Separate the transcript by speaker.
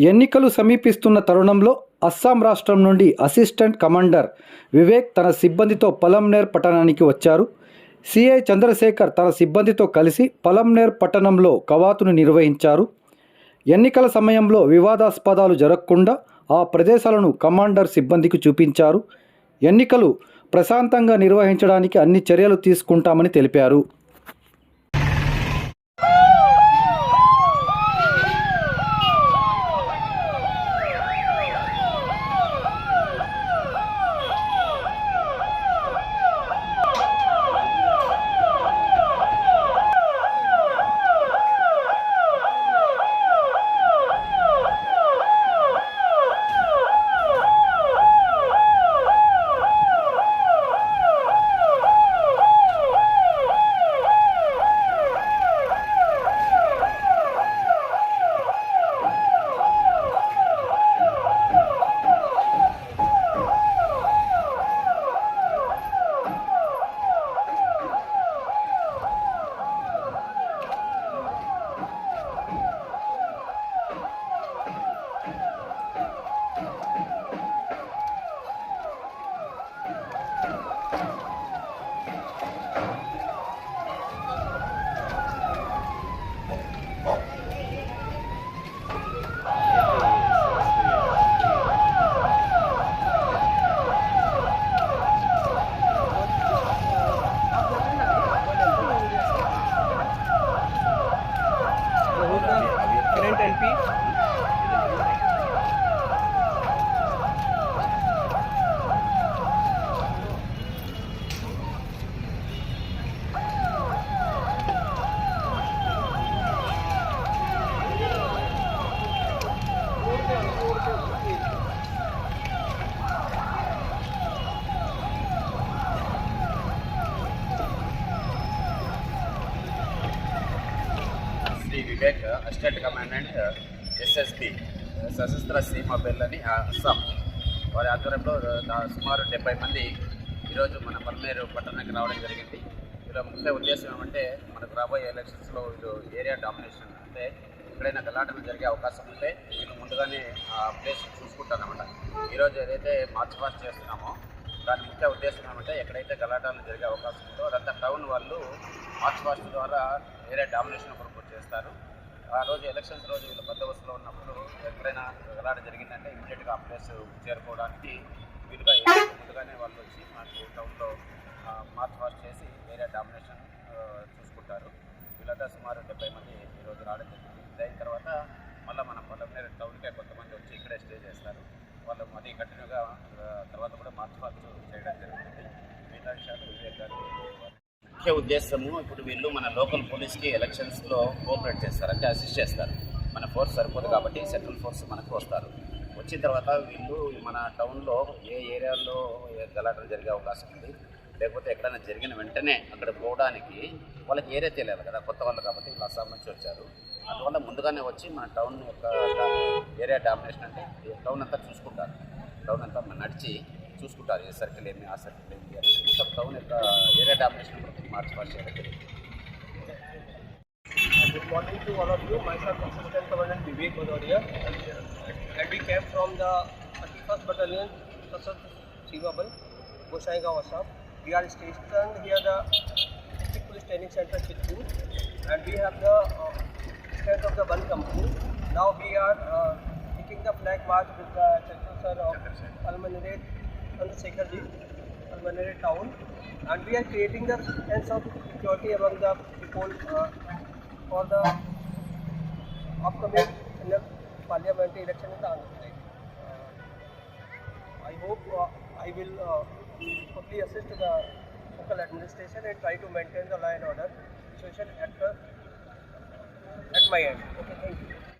Speaker 1: ఎన్నికలు సమీపిస్తున్న తరుణంలో అస్సాం రాష్ట్రం నుండి అసిస్టెంట్ కమాండర్ వివేక్ తన సిబ్బందితో పలంనేర్ పట్టణానికి వచ్చారు. సిఐ చంద్రశేఖర్ తన సిబ్బందితో కలిసి పలంనేర్ పట్టణంలో కవాతును నిర్వహించారు. ఎన్నికల సమయంలో వివాదాస్పదాలు జరగకుండా ఆ ప్రదేశాలను కమాండర్ సిబ్బందికి చూపించారు. ఎన్నికలు ప్రశాంతంగా నిర్వహించడానికి అన్ని చర్యలు తీసుకుంటామని తెలిపారు.
Speaker 2: Gujarat MP.
Speaker 3: Thank you. Vivek assistant commandant SSB Sashastra Seema Bal అని అస్సాం. వారి ఆధ్వర్యంలో దా- సుమారు డెబ్బై మంది ఈరోజు మన పల్మేరు పట్టణానికి రావడం జరిగింది. వీళ్ళ ముఖ్య ఉద్దేశం ఏమంటే మనకు రాబోయే ఎలక్షన్స్లో వీళ్ళు ఏరియా డామినేషన్ అంటే ఎక్కడైనా గలాటలు జరిగే అవకాశం ఉంటే వీళ్ళు ముందుగానే ఆ ప్లేస్ చూసుకుంటారనమాట ఈరోజు ఏదైతే మార్చ్ పాస్ట్ చేస్తున్నామో దాని ముఖ్య ఉద్దేశం ఏమంటే ఎక్కడైతే గలాటాలు జరిగే అవకాశం ఉందో అదంతా టౌన్ వాళ్ళు మార్చ్ పాస్ట్ ద్వారా ఏరియా డామినేషన్ కొరకు చేస్తారు. ఆ రోజు ఎలక్షన్స్ రోజు వీళ్ళు బందోబస్తులో ఉన్నప్పుడు ఎక్కడైనా గలాట జరిగిందంటే ఇమీడియట్గా ఆ ప్లేస్ చేరుకోవడానికి వీలుగా ముందుగానే వాళ్ళు వచ్చి మాకు టౌన్లో మార్చ్ వాష్ చేసి వేరే డామినేషన్ చూసుకుంటారు. వీళ్ళంతా సుమారు డెబ్బై మంది ఈరోజు రావడం జరిగింది. దాని తర్వాత మళ్ళీ మన పొలంనేరు టౌన్కే కొంతమంది వచ్చి ఇక్కడే స్టే చేస్తారు. వాళ్ళు మరీ కంటిన్యూగా తర్వాత కూడా మార్చ్ పాస్ట్ చేయడం జరుగుతుంది. మిగతా విషయాలు వివేక్ గారు ముఖ్య ఉద్దేశము ఇప్పుడు వీళ్ళు మన లోకల్ పోలీస్కి ఎలక్షన్స్లో కోఆపరేట్ చేస్తారు అంటే అసిస్ట్ చేస్తారు. మన ఫోర్స్ సరిపోదు కాబట్టి సెంట్రల్ ఫోర్స్ మనకు వస్తారు. వచ్చిన తర్వాత వీళ్ళు మన టౌన్లో ఏ ఏరియాలో ఏ గలాటలు జరిగే అవకాశం ఉంది లేకపోతే ఎక్కడైనా జరిగిన వెంటనే అక్కడ పోవడానికి వాళ్ళకి ఏరియా తెలియాలి కదా కొత్త వాళ్ళు కాబట్టి వీళ్ళు అస్సాం నుంచి వచ్చారు. అందువల్ల ముందుగానే వచ్చి మన టౌన్ యొక్క ఏరియా డామినేషన్ అంటే టౌన్ అంతా చూసుకుంటారు. టౌన్ అంతా నడిచి చూసుకుంటారు ఏ సర్కిల్ ఏమి ఆ సర్కిల్ ఏమి అని మొత్తం టౌన్ యొక్క ఏరియా డామినేషన్ కొరకు మార్చి మార్చి చేయడం జరిగింది
Speaker 2: Good morning to all of you. Myself, Assistant Commandant Vivek Bhadoria. And we came from the 31st Battalion, Sasad Sivabal, Gosaigaon, Assam. We are stationed here the District Police Training Center, Chittoor. And we have the uh, strength of the one company. Now we are uh, taking the flag march with the Central Sir of Almanere, Chandrasekhar ji, Almanere town. And we are creating the sense of security among the people uh, for the upcoming parliamentary election in the Andhra Pradesh. Uh, I hope uh, I will uh, fully assist the local administration and try to maintain the law and order situation at the at my end. Okay, thank you.